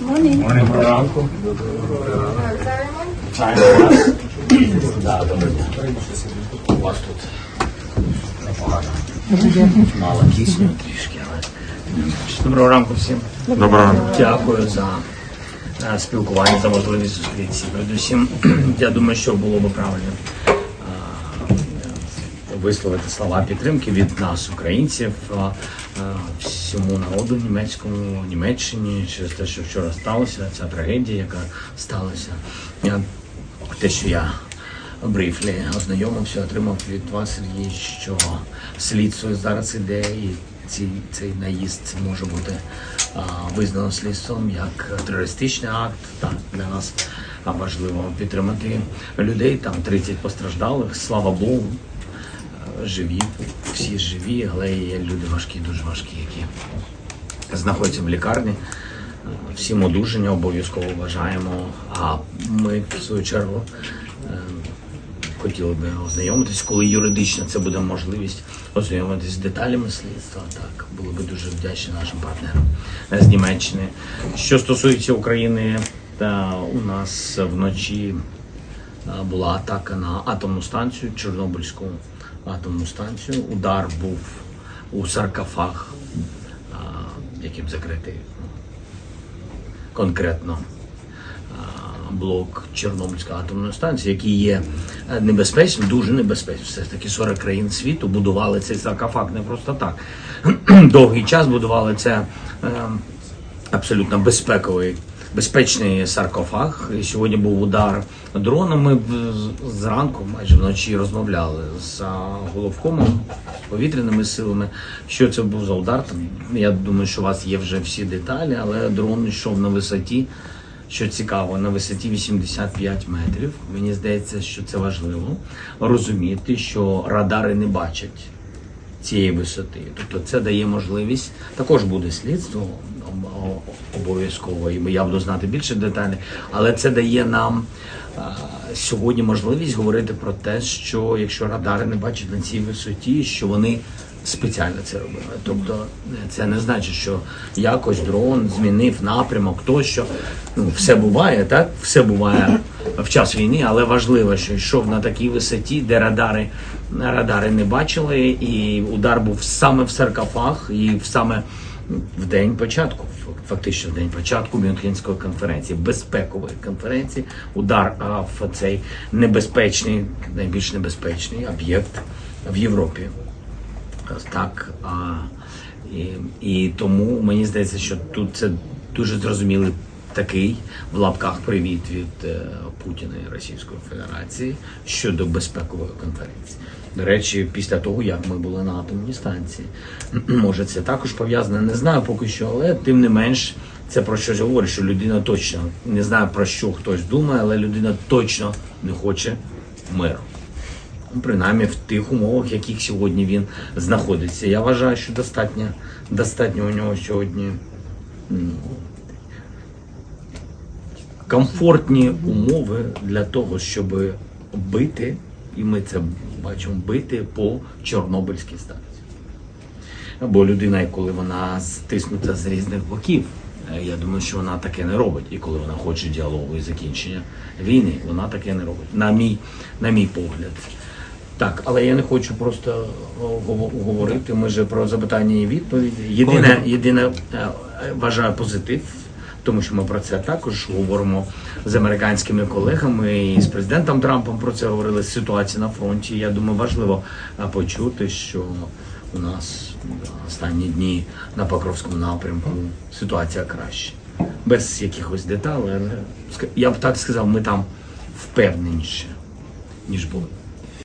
Доброго ранку. Вітаємо вас. Да, дня. У вас тут непогано. Мало кисню трішки, але. Доброго ранку всім. Доброго ранку. Дякую за е, спілкування, за можливість зустрітися. Передусім, я думаю, що було б правильно висловити слова підтримки від нас, українців, всьому народу німецькому, Німеччині через те, що вчора сталося, ця трагедія, яка сталася. Я, те, що я брифлі ознайомився, отримав від вас, Сергій, що слідство зараз іде, і ці, цей наїзд може бути визнано слідством як терористичний акт. Так, для нас важливо підтримати людей. Там 30 постраждалих, слава Богу, живі, всі живі, але є люди важкі, дуже важкі, які знаходяться в лікарні. Всім одужання обов'язково вважаємо. А ми, в свою чергу, е, хотіли би ознайомитись, коли юридично це буде можливість ознайомитись з деталями слідства. Так, були би дуже вдячні нашим партнерам з Німеччини. Що стосується України, та у нас вночі була атака на атомну станцію, Чорнобильську атомну станцію. Удар був у саркофаг, яким закритий конкретно блок Чорнобильської атомної станції, який є е, небезпечним, дуже небезпечним. Все ж таки 40 країн світу будували цей саркофаг не просто так. Довгий час будували це е, абсолютно безпековий. Безпечний саркофаг. Сьогодні був удар дроном. Ми зранку, майже вночі, розмовляли з головкомом, повітряними силами. Що це був за удар? Там я думаю, що у вас є вже всі деталі, але дрон йшов на висоті. Що цікаво, на висоті 85 метрів. Мені здається, що це важливо розуміти, що радари не бачать цієї висоти. Тобто це дає можливість, також буде слідство обов'язково, і я буду знати більше деталей, але це дає нам сьогодні можливість говорити про те, що якщо радари не бачать на цій висоті, що вони спеціально це робили. Тобто це не значить, що якось дрон змінив напрямок, тощо. Ну, все буває, так? Все буває в час війни, але важливо, що йшов на такій висоті, де радари, радари не бачили, і удар був саме в саркофаг і саме в день початку, фактично в день початку Мюнхенської конференції, безпекової конференції, удар в цей небезпечний, найбільш небезпечний об'єкт в Європі. Так, а, і, і тому мені здається, що тут це дуже зрозумілий такий в лапках привіт від е, Путіна і Російської Федерації щодо безпекової конференції. До речі, після того, як ми були на атомній станції, може це також пов'язане, не знаю поки що, але тим не менш це про щось говорить, що людина точно не знаю про що хтось думає, але людина точно не хоче миру. Ну, принаймні в тих умовах, в яких сьогодні він знаходиться. Я вважаю, що достатньо, достатньо у нього сьогодні комфортні умови для того, щоб бити, і ми це бачимо, бити по Чорнобильській станції. Бо людина, коли вона стиснута з різних боків, е, я думаю, що вона таке не робить. І коли вона хоче діалогу і закінчення війни, вона таке не робить. На мій, на мій погляд. Так, але я не хочу просто говорити. Ми же про запитання і відповіді. Єдине, єдине е, е, вважаю позитив, тому що ми про це також говоримо з американськими колегами і з президентом Трампом про це говорили з ситуації на фронті. Я думаю, важливо е, почути, що у нас останні дні на Покровському напрямку ситуація краще. Без якихось деталей, але я б так сказав, ми там впевненіше, ніж були.